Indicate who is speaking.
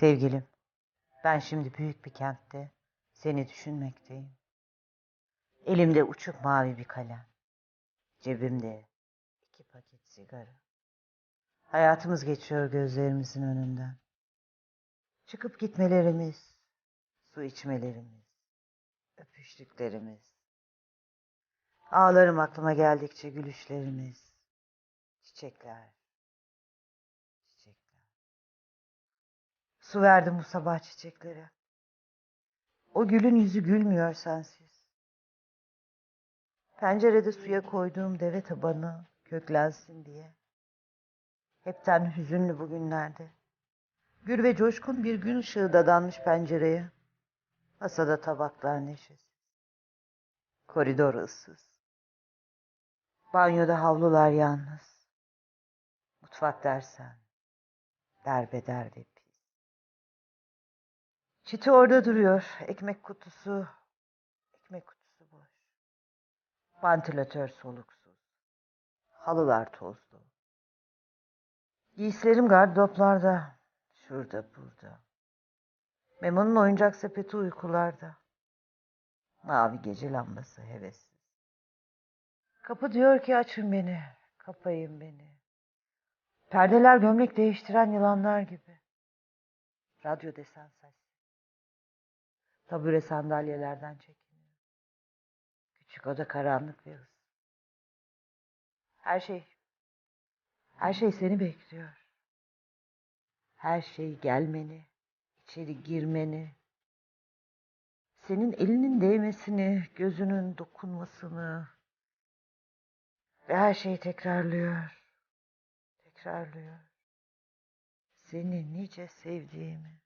Speaker 1: Sevgilim, ben şimdi büyük bir kentte seni düşünmekteyim. Elimde uçuk mavi bir kalem. Cebimde iki paket sigara. Hayatımız geçiyor gözlerimizin önünden. Çıkıp gitmelerimiz, su içmelerimiz, öpüştüklerimiz. Ağlarım aklıma geldikçe gülüşlerimiz. Çiçekler, Su verdim bu sabah çiçeklere. O gülün yüzü gülmüyor sensiz. Pencerede suya koyduğum deve tabanı köklensin diye. Hepten hüzünlü bugünlerde. Gür ve coşkun bir gün ışığı dadanmış pencereye. Masada tabaklar neşesiz. Koridor ıssız. Banyoda havlular yalnız. Mutfak dersen derbeder ve. Çiti orada duruyor. Ekmek kutusu. Ekmek kutusu boş. Vantilatör soluksuz. Halılar tozlu. Giysilerim gardıroplarda. Şurada burada. Memo'nun oyuncak sepeti uykularda. Mavi gece lambası hevessiz. Kapı diyor ki açın beni. Kapayın beni. Perdeler gömlek değiştiren yılanlar gibi. Radyo desen sessiz. Tabure sandalyelerden çekiniyor. Küçük oda karanlık ve ıssız. Her şey, her şey seni bekliyor. Her şey gelmeni, içeri girmeni, senin elinin değmesini, gözünün dokunmasını ve her şeyi tekrarlıyor, tekrarlıyor. Seni nice sevdiğimi.